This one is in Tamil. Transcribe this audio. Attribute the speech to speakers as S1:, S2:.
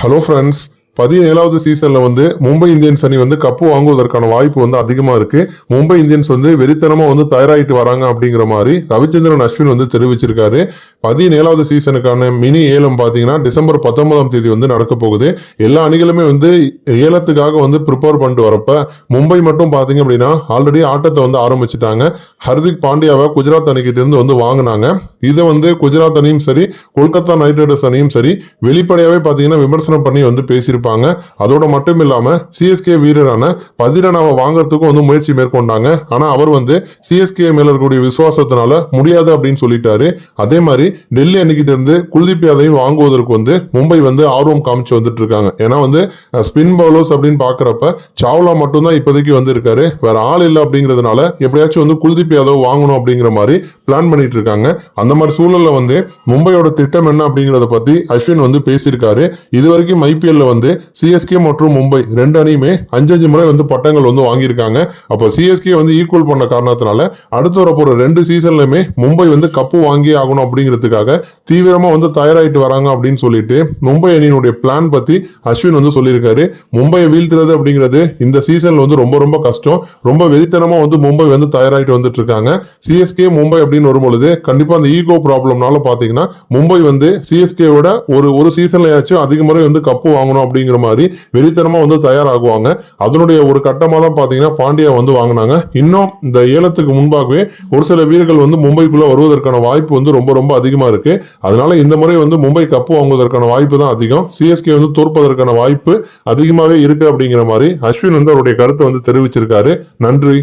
S1: ஹலோ ஃப்ரெண்ட்ஸ் பதினேழாவது சீசன்ல வந்து மும்பை இந்தியன்ஸ் அணி வந்து கப்பு வாங்குவதற்கான வாய்ப்பு வந்து அதிகமா இருக்கு. மும்பை இந்தியன்ஸ் வந்து வெறித்தனமா வந்து தயாராகிட்டு வராங்க அப்படிங்கிற மாதிரி ரவிச்சந்திரன் அஸ்வின் வந்து தெரிவிச்சிருக்காரு. பதினேழாவது சீசனுக்கான மினி ஏலம் பார்த்தீங்கன்னா டிசம்பர் பத்தொன்பதாம் தேதி வந்து நடக்க போகுது. எல்லா அணிகளுமே வந்து ஏலத்துக்காக வந்து ப்ரிப்பேர் பண்ணிட்டு வரப்ப மும்பை மட்டும் பார்த்தீங்க அப்படின்னா ஆல்ரெடி ஆட்டத்தை வந்து ஆரம்பிச்சிட்டாங்க. ஹர்திக் பாண்டியாவை குஜராத் அணிக்கிட்ட இருந்து வந்து வாங்கினாங்க. இதை வந்து குஜராத் அணியும் சரி கொல்கத்தா நைட் ரைடர்ஸ் அணியும் சரி வெளிப்படையாவே பார்த்தீங்கன்னா விமர்சனம் பண்ணி வந்து பேசியிருப்பாங்க. அதோட மட்டும் இல்லாம சிஎஸ்கே வீரரான பதிரனாவை வாங்குறதுக்கும் வந்து முயற்சி மேற்கொண்டாங்க. ஆனா அவர் வந்து சிஎஸ்கே மேல இருக்கக்கூடிய விசுவாசத்தினால முடியாது அப்படின்னு சொல்லிட்டாரு. அதே மாதிரி டெல்லி அணிக்கிட்ட இருந்து குல்தீப் யாதையும் வாங்குவதற்கு வந்து மும்பை வந்து ஆர்வம் காமிச்சு வந்துட்டு இருக்காங்க. ஏன்னா வந்து ஸ்பின் பவுலர்ஸ் அப்படின்னு பாக்குறப்ப சாவ்லா மட்டும்தான் இப்போதைக்கு வந்து இருக்காரு. வேற ஆள் இல்லை அப்படிங்கிறதுனால எப்படியாச்சும் வந்து குல்தீப் யாதவ் வாங்கணும் அப்படிங்கிற மாதிரி பிளான் பண்ணிட்டு இருக்காங்க. அந்த மாதிரி சூழல்ல வந்து மும்பையோட திட்டம் என்ன அப்படிங்கிறத பத்தி அஸ்வின் வந்து பேசியிருக்காரு. இது வரைக்கும் ஐபிஎல்ல வந்து சிஎஸ்கே மற்றும் மும்பை ரெண்டு அணியுமே அஞ்சு அஞ்சு முறை வந்து பட்டங்கள் வந்து வாங்கியிருக்காங்க. அப்போ சிஎஸ்கே வந்து ஈக்குவல் பண்ண காரணத்தினால அடுத்து வரப்போற ரெண்டு சீசன்லயுமே மும்பை வந்து கப்பு வாங்கி ஆகணும் அப்படிங்கிறதுக்காக தீவிரமா வந்து தயாராகிட்டு வராங்க அப்படின்னு சொல்லிட்டு மும்பை அணியினுடைய பிளான் பத்தி அஸ்வின் வந்து சொல்லியிருக்காரு. மும்பையை வீழ்த்துறது அப்படிங்கிறது இந்த சீசன்ல வந்து ரொம்ப ரொம்ப கஷ்டம். ரொம்ப வெறித்தனமா வந்து மும்பை வந்து தயாராகிட்டு வந்துட்டு இருக்காங்க. சிஎஸ்கே மும்பை அப்படின்னு வரும்பொழுது கண்டிப்பா அந்த ஈகோ ப்ராப்ளம்னால பார்த்தீங்கன்னா மும்பை வந்து சிஎஸ்கேவோட ஒரு ஒரு சீசன்லயாச்சும் அதிக முறை வந்து கப்பு வாங்கணும் அப்படிங்கிற மாதிரி வெளித்தனமாக வந்து தயாராகுவாங்க. அதனுடைய ஒரு கட்டமாக தான் பார்த்தீங்கன்னா பாண்டியா வந்து வாங்கினாங்க. இன்னும் இந்த ஏலத்துக்கு முன்பாகவே ஒரு சில வீரர்கள் வந்து மும்பைக்குள்ளே வருவதற்கான வாய்ப்பு வந்து ரொம்ப ரொம்ப அதிகமாக இருக்கு. அதனால இந்த முறை வந்து மும்பை கப்பு வாங்குவதற்கான வாய்ப்பு தான் அதிகம். சிஎஸ்கே வந்து தோற்பதற்கான வாய்ப்பு அதிகமாகவே இருக்கு அப்படிங்கிற மாதிரி அஸ்வின் வந்து அவருடைய கருத்தை வந்து தெரிவிச்சிருக்காரு. நன்றி.